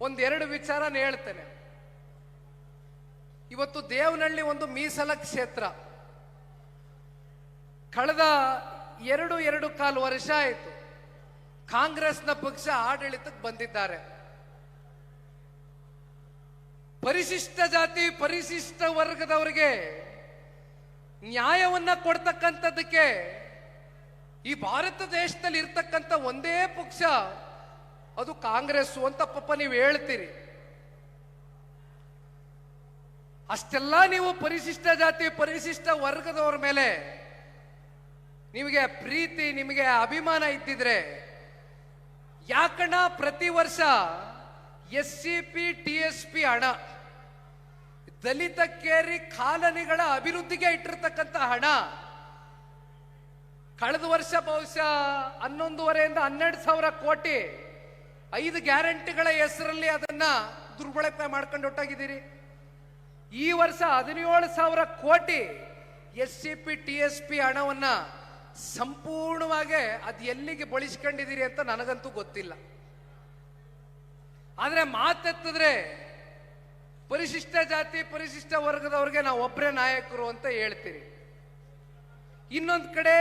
ಒಂದೆರಡು ವಿಚಾರನ ಹೇಳ್ತೇನೆ. ಇವತ್ತು ದೇವನಹಳ್ಳಿ ಒಂದು ಮೀಸಲ ಕ್ಷೇತ್ರ. ಕಳೆದ ಎರಡು ಎರಡು ಕಾಲು ವರ್ಷ ಆಯಿತು. ಕಾಂಗ್ರೆಸ್ನ ಪಕ್ಷ ಆಡಳಿತಕ್ಕೆ ಬಂದಿದ್ದಾರೆ. ಪರಿಶಿಷ್ಟ ಜಾತಿ, ಪರಿಶಿಷ್ಟ ವರ್ಗದವರಿಗೆ ನ್ಯಾಯವನ್ನ ಕೊಡ್ತಕ್ಕಂಥದ್ದಕ್ಕೆ ಈ ಭಾರತ ದೇಶದಲ್ಲಿ ಇರ್ತಕ್ಕಂಥ ಒಂದೇ ಪಕ್ಷ ಅದು ಕಾಂಗ್ರೆಸ್ ಅಂತ ಪಪ್ಪ ನೀವು ಹೇಳ್ತೀರಿ. ಅಷ್ಟೆಲ್ಲ ನೀವು ಪರಿಶಿಷ್ಟ ಜಾತಿ, ಪರಿಶಿಷ್ಟ ವರ್ಗದವರ ಮೇಲೆ ನಿಮಗೆ ಪ್ರೀತಿ, ನಿಮಗೆ ಅಭಿಮಾನ ಇದ್ದಿದ್ರೆ ಯಾಕಣ್ಣ ಪ್ರತಿ ವರ್ಷ S C P, T S P ಹಣ ದಲಿತ ಕೇರಿ ಕಾಲನಿಗಳ ಅಭಿವೃದ್ಧಿಗೆ ಇಟ್ಟಿರ್ತಕ್ಕಂಥ ಹಣ, ಕಳೆದ ವರ್ಷ ಬಹುಶಃ ಹನ್ನೊಂದುವರೆಯಿಂದ ಹನ್ನೆರಡು ಸಾವಿರ ಕೋಟಿ ಐದು ಗ್ಯಾರಂಟಿಗಳ ಹೆಸರಲ್ಲಿ ಅದನ್ನ ದುರ್ಬಳಕೆ ಮಾಡ್ಕೊಂಡು ಹೊಟ್ಟಾಗಿದ್ದೀರಿ ಈ ವರ್ಷ ಹದಿನೇಳು ಸಾವಿರ crore S C P, T S P ಹಣವನ್ನ ಸಂಪೂರ್ಣವಾಗಿ ಅದು ಎಲ್ಲಿಗೆ ಬಳಸ್ಕೊಂಡಿದ್ದೀರಿ ಅಂತ ನನಗಂತೂ ಗೊತ್ತಿಲ್ಲ. ಆದ್ರೆ ಮಾತೆತ್ತಿದ್ರೆ ಪರಿಶಿಷ್ಟ ಜಾತಿ, ಪರಿಶಿಷ್ಟ ವರ್ಗದವ್ರಿಗೆ ನಾವು ಒಬ್ಬರೇ ನಾಯಕರು ಅಂತ ಹೇಳ್ತೀರಿ. ಇನ್ನೊಂದು ಕಡೆ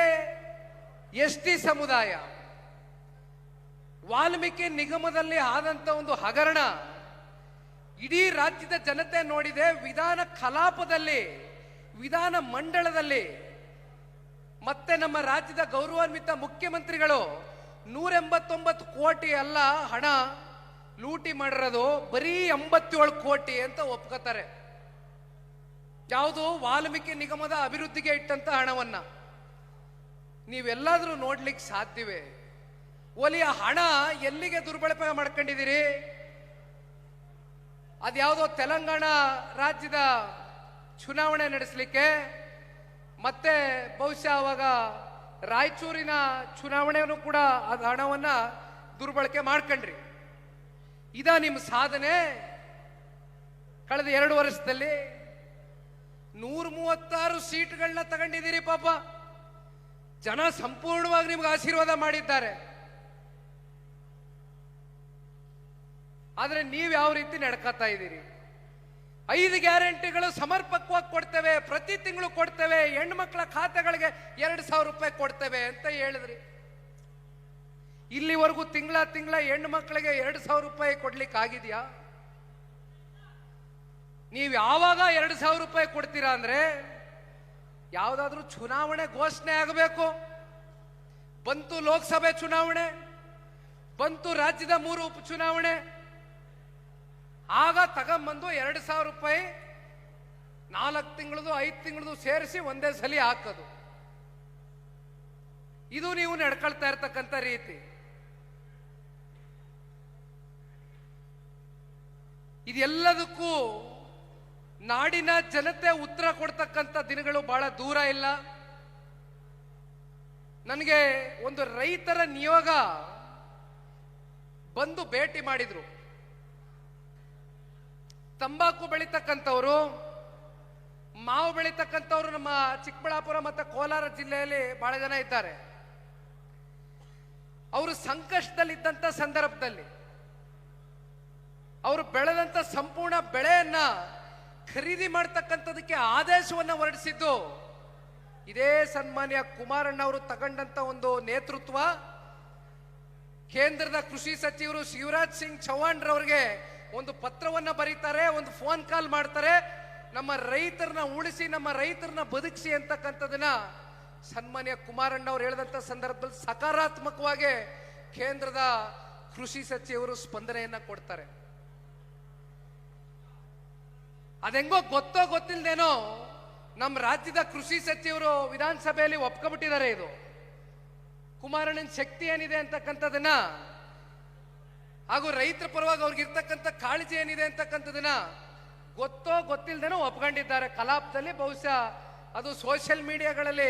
ಎಸ್ ಟಿ ಸಮುದಾಯ ವಾಲ್ಮೀಕಿ ನಿಗಮದಲ್ಲಿ ಆದಂತ ಒಂದು ಹಗರಣ. ಇಡೀ ರಾಜ್ಯದ ಜನತೆ ನೋಡಿದೆ, ವಿಧಾನ ಕಲಾಪದಲ್ಲಿ, ವಿಧಾನ ಮಂಡಳದಲ್ಲಿ. ಮತ್ತೆ ನಮ್ಮ ರಾಜ್ಯದ ಗೌರವಾನ್ವಿತ ಮುಖ್ಯಮಂತ್ರಿಗಳು ನೂರ ಎಂಬತ್ತೊಂಬತ್ತು ಕೋಟಿ ಅಲ್ಲ ಹಣ ಲೂಟಿ ಮಾಡಿರೋದು, ಬರೀ ಎಂಬತ್ತೇಳು ಕೋಟಿ ಅಂತ ಒಪ್ಕೋತಾರೆ. ಯಾವುದು ವಾಲ್ಮೀಕಿ ನಿಗಮದ ಅಭಿವೃದ್ಧಿಗೆ ಇಟ್ಟಂತ ಹಣವನ್ನ. ನೀವೆಲ್ಲಾದರೂ ನೋಡ್ಲಿಕ್ಕೆ ಸಾಧ್ಯವೇ? ಒಲಿಯ ಹಣ ಎಲ್ಲಿಗೆ ದುರ್ಬಳಕೆ ಮಾಡ್ಕೊಂಡಿದ್ದೀರಿ? ಅದ್ಯಾವುದೋ ತೆಲಂಗಾಣ ರಾಜ್ಯದ ಚುನಾವಣೆ ನಡೆಸಲಿಕ್ಕೆ, ಮತ್ತೆ ಬಹುಶಃ ಅವಾಗ ರಾಯಚೂರಿನ ಚುನಾವಣೆಯನ್ನು ಕೂಡ ಅದು ಹಣವನ್ನ ದುರ್ಬಳಕೆ ಮಾಡ್ಕೊಂಡ್ರಿ. ಇದ ನಿಮ್ಮ ಸಾಧನೆ? ಕಳೆದ ಎರಡು ವರ್ಷದಲ್ಲಿ ನೂರ ಮೂವತ್ತಾರು ಸೀಟ್ಗಳನ್ನ ತಗೊಂಡಿದ್ದೀರಿ ಪಾಪ. ಜನ ಸಂಪೂರ್ಣವಾಗಿ ನಿಮ್ಗೆ ಆಶೀರ್ವಾದ ಮಾಡಿದ್ದಾರೆ. ಆದ್ರೆ ನೀವು ಯಾವ ರೀತಿ ನಡ್ಕೋತಾ ಇದ್ದೀರಿ? ಐದು ಗ್ಯಾರಂಟಿಗಳು ಸಮರ್ಪಕವಾಗಿ ಕೊಡ್ತೇವೆ, ಪ್ರತಿ ತಿಂಗಳು ಕೊಡ್ತೇವೆ, ಹೆಣ್ಮಕ್ಳ ಖಾತೆಗಳಿಗೆ ಎರಡು ಸಾವಿರ ರೂಪಾಯಿ ಕೊಡ್ತೇವೆ ಅಂತ ಹೇಳಿದ್ರಿ. ಇಲ್ಲಿವರೆಗೂ ತಿಂಗಳ ತಿಂಗಳ ಹೆಣ್ಣು ಮಕ್ಕಳಿಗೆ ಎರಡು ಸಾವಿರ ರೂಪಾಯಿ ಕೊಡ್ಲಿಕ್ಕೆ ಆಗಿದೆಯಾ ನೀವು ಯಾವಾಗ ಎರಡು ಸಾವಿರ ರೂಪಾಯಿ ಕೊಡ್ತೀರಾ ಅಂದ್ರೆ ಯಾವುದಾದ್ರೂ ಚುನಾವಣೆ ಘೋಷಣೆ ಆಗಬೇಕು. ಬಂತು ಲೋಕಸಭೆ ಚುನಾವಣೆ, ಬಂತು ರಾಜ್ಯದ ಮೂರು ಉಪಚುನಾವಣೆ ಆಗ ತಗೊಂಬಂದು ಎರಡು ಸಾವಿರ ರೂಪಾಯಿ ನಾಲ್ಕು ತಿಂಗಳದು, ಐದು ತಿಂಗಳದು ಸೇರಿಸಿ ಒಂದೇ ಸಲ ಹಾಕೋದು. ಇದು ನೀವು ನಡ್ಕೊಳ್ತಾ ಇರ್ತಕ್ಕಂಥ ರೀತಿ. ಇದೆಲ್ಲದಕ್ಕೂ ನಾಡಿನ ಜನತೆ ಉತ್ತರ ಕೊಡ್ತಕ್ಕಂಥ ದಿನಗಳು ಬಹಳ ದೂರ ಇಲ್ಲ. ನನಗೆ ಒಂದು ರೈತರ ನಿಯೋಗ ಬಂದು ಭೇಟಿ ಮಾಡಿದ್ರು. ತಂಬಾಕು ಬೆಳೀತಕ್ಕಂಥವ್ರು, ಮಾವು ಬೆಳೀತಕ್ಕಂಥವ್ರು ನಮ್ಮ ಚಿಕ್ಕಬಳ್ಳಾಪುರ ಮತ್ತು ಕೋಲಾರ ಜಿಲ್ಲೆಯಲ್ಲಿ ಬಹಳ ಜನ ಇದ್ದಾರೆ. ಅವರು ಸಂಕಷ್ಟದಲ್ಲಿದ್ದಂಥ ಸಂದರ್ಭದಲ್ಲಿ, ಅವರು ಬೆಳೆದಂಥ ಸಂಪೂರ್ಣ ಬೆಳೆಯನ್ನ ಖರೀದಿ ಮಾಡ್ತಕ್ಕಂಥದಕ್ಕೆ ಆದೇಶವನ್ನು ಹೊರಡಿಸಿದ್ದು, ಇದೇ ಸನ್ಮಾನ್ಯ ಕುಮಾರಣ್ಣ ಅವರು ತಗೊಂಡಂತ ಒಂದು ನೇತೃತ್ವ. ಕೇಂದ್ರದ ಕೃಷಿ ಸಚಿವರು ಶಿವರಾಜ್ ಸಿಂಗ್ ಚೌಹಾಣ್ ರವರಿಗೆ ಒಂದು ಪತ್ರವನ್ನ ಬರೀತಾರೆ, ಒಂದು ಫೋನ್ ಕಾಲ್ ಮಾಡ್ತಾರೆ, ನಮ್ಮ ರೈತರನ್ನ ಉಳಿಸಿ, ನಮ್ಮ ರೈತರನ್ನ ಬದುಕಿಸಿ ಅಂತಕ್ಕಂಥದ್ದನ್ನ ಸನ್ಮಾನ್ಯ ಕುಮಾರಣ್ಣ ಅವ್ರು ಹೇಳಿದಂತ ಸಂದರ್ಭದಲ್ಲಿ ಸಕಾರಾತ್ಮಕವಾಗಿ ಕೇಂದ್ರದ ಕೃಷಿ ಸಚಿವರು ಸ್ಪಂದನೆಯನ್ನ ಕೊಡ್ತಾರೆ. ಅದೆಂಗೋ ಗೊತ್ತೋ ಗೊತ್ತಿಲ್ಲದೇನೋ ನಮ್ಮ ರಾಜ್ಯದ ಕೃಷಿ ಸಚಿವರು ವಿಧಾನಸಭೆಯಲ್ಲಿ ಒಪ್ಕೊಬಿಟ್ಟಿದ್ದಾರೆ ಇದು. ಕುಮಾರಣ್ಣನ ಶಕ್ತಿ ಏನಿದೆ ಅಂತಕ್ಕಂಥದನ್ನ ಹಾಗೂ ರೈತರ ಪರವಾಗಿ ಅವ್ರಿಗೆ ಇರ್ತಕ್ಕಂಥ ಕಾಳಜಿ ಏನಿದೆ ಅಂತಕ್ಕಂಥದನ್ನ ಗೊತ್ತೋ ಗೊತ್ತಿಲ್ಲದೇನೋ ಒಪ್ಕೊಂಡಿದ್ದಾರೆ. ಕಲಾಪದಲ್ಲಿ ಬಹುಶಃ ಅದು ಸೋಷಿಯಲ್ ಮೀಡಿಯಾಗಳಲ್ಲಿ